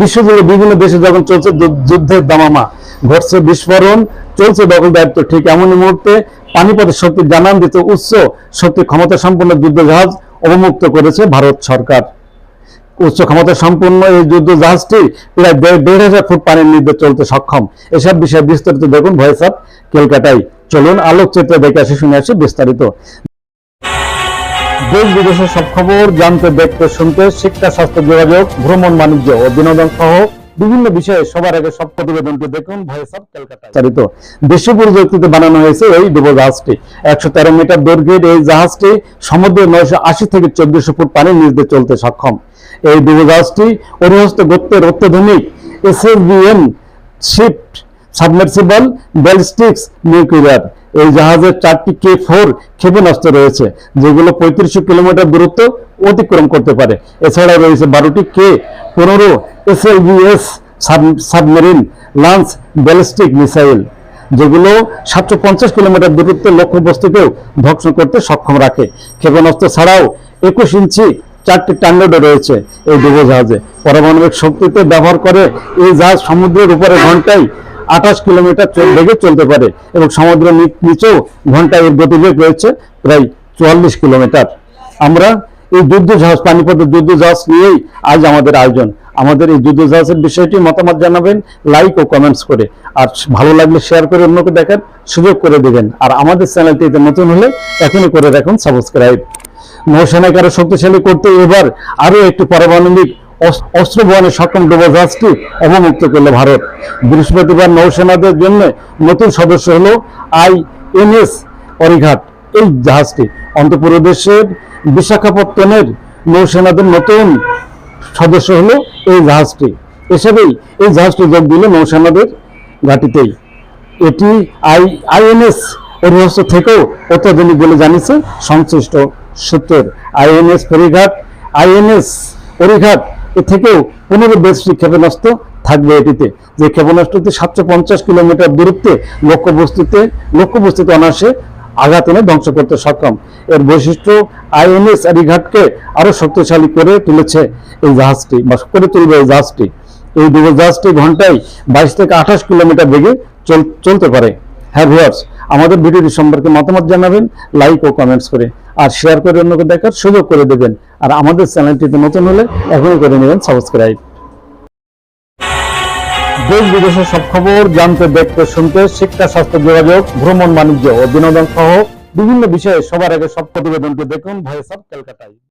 বিশ্বজুড়ে বিভিন্ন দেশে যখন চলছে যুদ্ধের দামামা, ঘটছে বিস্ফোরণ, চলছে দখল দায়িত্ব, ঠিক এমনই মুহূর্তে পানিপথের শক্তি জানান দিতে উচ্চ শক্তি ক্ষমতা সম্পন্ন যুদ্ধ জাহাজ অবমুক্ত করেছে ভারত সরকার। উচ্চ ক্ষমতা সম্পন্ন এই যুদ্ধ জাহাজটি প্রায় দেড় দেড় হাজার ফুট পানির নির্দেশ চলতে সক্ষম। এসব বিষয়ে বিস্তারিত দেখুন ভয়েস অফ কলকাতায়। চলুন, আলোকচিত্র দেখে আসি, শুনে আসি বিস্তারিত। দেশ বিদেশের সব খবর জানতে, দেখতে, শুনতে, শিক্ষা, স্বাস্থ্য, যোগাযোগ, ভ্রমণ, বাণিজ্য ও বিনোদন সহ বিভিন্ন বিষয়ে সবার আগে সব প্রতিবেদনটি দেখুন ভয়েস অফ কলকাতা চালিত বিশ্ব প্রযুক্তিতে বানানো হয়েছে এই ডুবো জাহাজটি। একশো তেরো মিটার দৈর্ঘ্যের এই জাহাজটি সমুদ্রে নয়শো আশি থেকে চোদ্দশো ফুট পানির নিচে চলতে সক্ষম। এই ডুবো জাহাজটি অরিহস্ত গোত্রের অত্যাধুনিক SSBM ship submersible ballistics nuclear. এই জাহাজের চারটি কে ফোর ক্ষেপণাস্ত্র রয়েছে, যেগুলো পঁয়ত্রিশশো কিলোমিটার দূরত্ব অতিক্রম করতে পারে। এছাড়া রয়েছে বারোটি কে পনেরো SLBMs submarine launch ballistic missile যেগুলো সাতশো পঞ্চাশ কিলোমিটার দূরত্বে লক্ষ্যবস্তুকেও ধ্বংস করতে সক্ষম রাখে। ক্ষেপণাস্ত্র ছাড়াও একুশ ইঞ্চি চারটি টান্ডো রয়েছে এই ডুবো জাহাজে পারমাণবিক শক্তিতে ব্যবহার করে এই জাহাজ সমুদ্রের উপরে ঘন্টায় আঠাশ কিলোমিটার বেগে চলতে পারে এবং সমুদ্র নিচেও ঘন্টায় এর গতিবেগ রয়েছে, প্রায় চুয়াল্লিশ কিলোমিটার। আমরা এই যুদ্ধ জাহাজ, পানিপথের যুদ্ধ জাহাজ নিয়েই আজ আমাদের আয়োজন। আমাদের এই যুদ্ধ জাহাজের বিষয়টি মতামত জানাবেন লাইক ও কমেন্টস করে। আর ভালো লাগলে শেয়ার করে অন্যকে দেখার সুযোগ করে দেবেন। আর আমাদের চ্যানেলটিতে নতুন হলে এখনই করে রাখুন সাবস্ক্রাইব নৌসেনাকে আরও শক্তিশালী করতে এবার আরও একটি পারমাণবিক অস্ত্র বহনে সক্ষম ডুবো জাহাজটি অবমুক্ত করল ভারত। বৃহস্পতিবার নৌসেনাদের জন্য নতুন সদস্য হল আই এন এস অরিঘাট এই জাহাজটি অন্ধ্রপ্রদেশের বিশাখাপত্তনের নৌসেনাদের নতুন সদস্য হলো এই জাহাজটি। এসবেই এই জাহাজটি যোগ দিল নৌসেনাদের ঘাটিতেই। এটি আই আইএনএস অরিহস্ত থেকেও অত্যাধুনিক বলে জানিয়েছে সংশ্লিষ্ট সূত্রের। আইএনএস ফেরিঘাট আইএনএস অরিঘাট থেকেও পনেরো বেশি ক্ষেপণাস্ত্র থাকবে এটিতে। যে ক্ষেপণাস্ত্রটি সাতশো পঞ্চাশ কিলোমিটার দূরত্বে লক্ষ্যবস্তুতে লক্ষ্যবস্তুতে অনায়াসে আঘাত এনে ধ্বংস করতে সক্ষম। এর বৈশিষ্ট্য, আইএনএস আরিঘাটকে আরও শক্তিশালী করে তুলেছে এই জাহাজটি, বা করে তুলবে এই জাহাজটি। এই ডুবো জাহাজটি ঘন্টায় বাইশ থেকে আঠাশ কিলোমিটার বেগে চল- চলতে পারে। হ্যাঁ ভিউয়ার্স, আমাদের ভিডিওটি সম্পর্কে মতামত জানাবেন, লাইক ও কমেন্টস করে। আর শেয়ার করে অন্যকে দেখার সুযোগ করে দেবেন। আর আমাদের চ্যানেলটিতে নতুন হলে এখনই করে নেবেন সাবস্ক্রাইব দেশ বিদেশের সব খবর, জানতে, দেখতে, শুনতে, শিক্ষা, স্বাস্থ্য, যোগাযোগ, ভ্রমণ, বাণিজ্য, ও বিনোদন সহ বিভিন্ন বিষয়ে সবার আগে সব প্রতিবেদনকে দেখুন। ভয়েস অফ কলকাতায়